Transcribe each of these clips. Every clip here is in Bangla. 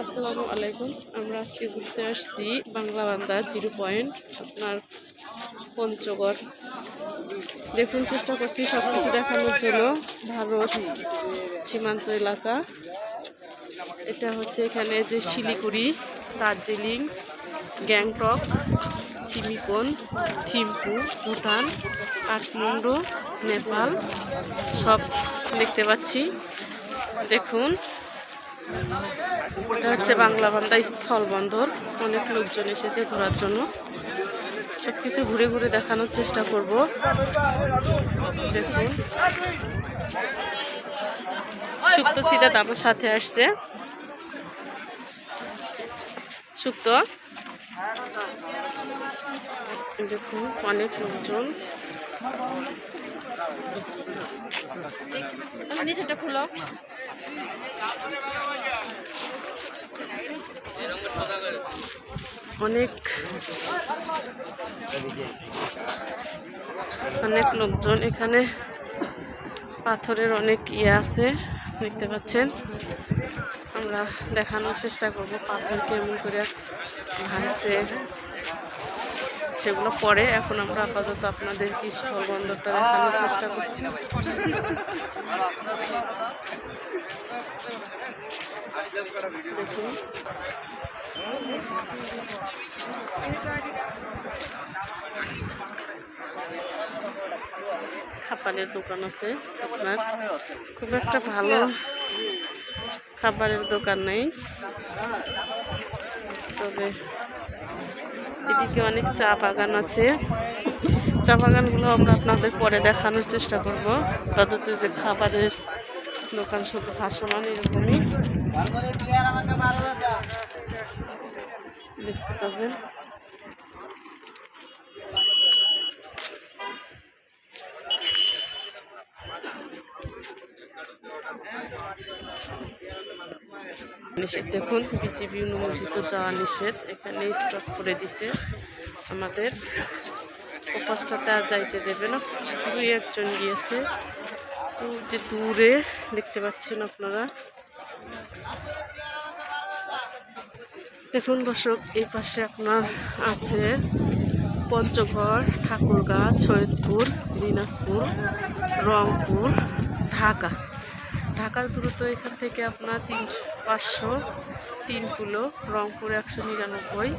আসসালামু আলাইকুম। আমরা আজকে ঘুরতে আসছি বাংলা বান্দা জিরো পয়েন্ট, আপনার পঞ্চগড়। দেখুন, চেষ্টা করছি সব কিছু দেখানোর জন্য। ভারত সীমান্ত এলাকা। এটা হচ্ছে এখানে যে শিলিগুড়ি, দার্জিলিং, গ্যাংটক চিমিকন থিম্পু, ভুটান, কাঠমান্ডু, নেপাল, সব দেখতে পাচ্ছি। দেখুন, এটা হচ্ছে বাংলা বান্দা স্থল বন্দর। অনেক লোকজন এসেছে ঘোরার জন্য। সব কিছু ঘুরে ঘুরে দেখানোর চেষ্টা করব। দেখুন সুপ্ত চিদাত আমার সাথে আসছে। সুপ্ত। দেখুন, অনেক লোকজন। নিচেটা খুলো। অনেক অনেক লোকজন এখানে। পাথরের অনেক ইয়ে আছে, দেখতে পাচ্ছেন। আমরা দেখানোর চেষ্টা করব পাথর কেমন করে ভাঙছে। সেগুলো পরে এখন আমরা আপাতত আপনাদের স্থল বন্দরটা দেখানোর চেষ্টা করছি। দেখুন। খাবারের দোকান আছে আপনার। খুব একটা ভালো খাবারের দোকান নেই। তবে এদিকে অনেক চা বাগান আছে। চা বাগানগুলো আমরা আপনাদের পরে দেখানোর চেষ্টা করব। তাদের যে খাবারের দোকান শুধু ভাসমান, এরকমই। দেখতে পাবেন। নিষেধ। দেখুন বিজেপি অনুমোদিত যাওয়া নিষেধ। এখানে স্টপ করে দিছে আমাদের। ওপাশটাতে আর যাইতে দেবে না। দুই একজন গিয়েছে। যে দূরে দেখতে পাচ্ছেন আপনারা। দেখুন দর্শক, এই পাশে আপনার আছে পঞ্চগড়, ঠাকুরগাঁ সৈয়দপুর দিনাজপুর, রংপুর, ঢাকা। ঢাকার দূরত্ব এখান থেকে আপনার তিনশো পাঁচশো, তিন কিলো, রংপুর একশো নিরানব্বই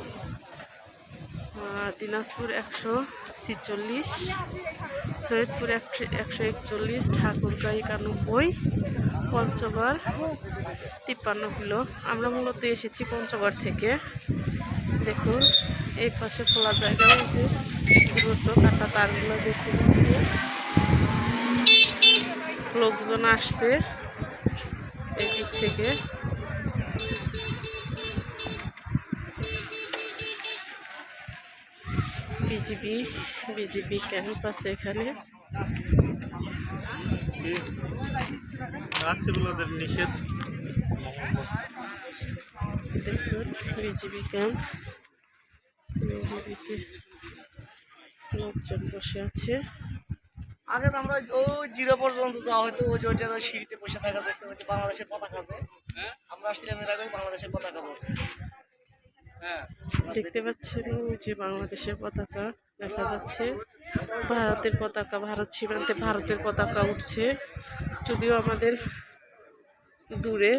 দিনাজপুর একশো ছিচল্লিশ, সৈয়দপুর একশো একচল্লিশ ঠাকুরগাঁ একানব্বই, পঞ্চগড় তিপ্পান্ন কিলো। আমরা মূলত এসেছি পঞ্চগড় থেকে। দেখুন, এই পাশে খোলা জায়গা যে দূরত্ব, কাটা তারগুলো দেখুন লোকজন আসছে। এই দিক থেকে। বিজিবি বিজিবি ক্যাম্প আছে এখানে। নিষেধ। দেখুন বিজিবি ক্যাম্প। বিজিবিতে লোকজন বসে আছে। আগে তো আমরা ওই জিরো পর্যন্ত যাওয়া হয়তো ওই যে ওইটা সিঁড়িতে বসে থাকা যেত ওই যে বাংলাদেশের পতাকা আছে। আমরা আসছিলাম এর আগে বাংলাদেশের পতাকা পড়তে দেখতে পাচ্ছেন যে বাংলাদেশের পতাকা দেখা যাচ্ছে ভারতের পতাকা ভারত সীমান্তে ভারতের পতাকা উঠছে। যদিও আমাদের দূরে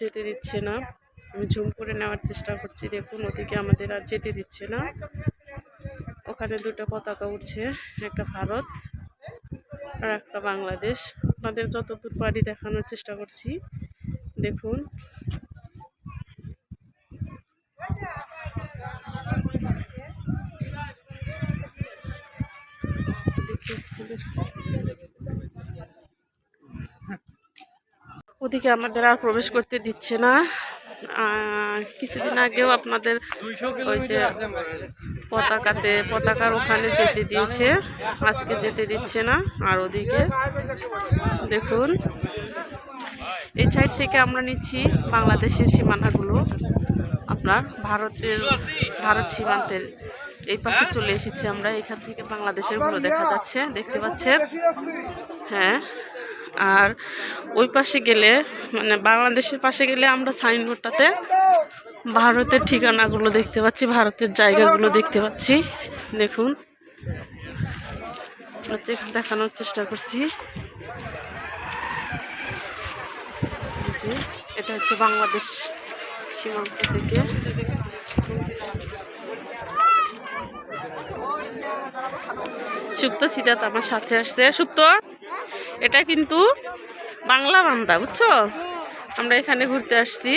যেতে দিচ্ছে না। আমি ঝুম করে নেওয়ার চেষ্টা করছি দেখুন ওদিকে আমাদের আর যেতে দিচ্ছে না। ওখানে দুটো পতাকা উঠছে একটা ভারত আর একটা বাংলাদেশ। আপনাদের যতদূর পারি দেখানোর চেষ্টা করছি। দেখুন। ওদিকে আমাদের আর প্রবেশ করতে দিচ্ছে না। কিছুদিন আগেও আপনাদের ওই যে পতাকাতে, পতাকার ওখানে যেতে দিয়েছে। আজকে যেতে দিচ্ছে না, আর ওদিকে দেখুন। এই সাইড থেকে আমরা নিচ্ছি বাংলাদেশের সীমানাগুলো। আপনার ভারতের, ভারত সীমান্তের এই পাশে চলে এসেছি আমরা। এখান থেকে বাংলাদেশেরগুলো দেখা যাচ্ছে, দেখতে পাচ্ছেন? হ্যাঁ। আর ওই পাশে গেলে মানে বাংলাদেশের পাশে গেলে আমরা সাইনবোর্ডটাতে ভারতের ঠিকানাগুলো দেখতে পাচ্ছি, ভারতের জায়গাগুলো দেখতে পাচ্ছি। দেখুন দেখানোর চেষ্টা করছি। এটা হচ্ছে বাংলাদেশ সীমান্ত থেকে। সুপ্ত, সিদ্ধার্থ আমার সাথে আসছে। সুপ্ত? এটা কিন্তু বাংলা বান্দা, বুঝছ? আমরা এখানে ঘুরতে আসছি।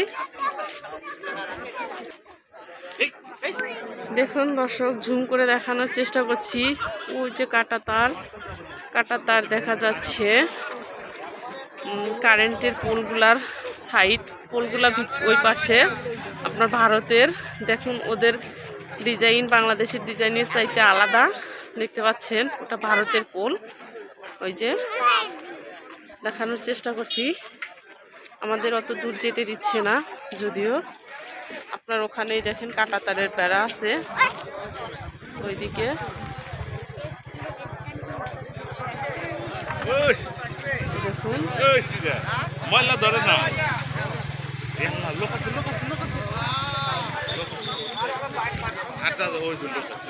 দেখুন দর্শক ঝুম করে দেখানোর চেষ্টা করছি। ওই যে কাটা তার কাটা তার দেখা যাচ্ছে। কারেন্টের পোলগুলার সাইড, পোলগুলা ওই পাশে আপনার ভারতের। দেখুন ওদের ডিজাইন, বাংলাদেশের ডিজাইনের চাইতে আলাদা। দেখতে পাচ্ছেন, ওটা ভারতের পোল। ওই যে দেখানোর চেষ্টা করছি। আমাদের অত দূর যেতে দিচ্ছে না যদিও। আপনার ওখানেই দেখেন কাঁটাতারের বেড়া আছে। ওইদিকে। ওই দেখুন। ময়লা ধরে না। লোক আছে লোক আছে লোক আছে। আছে। আচ্ছা ওই লোক আছে।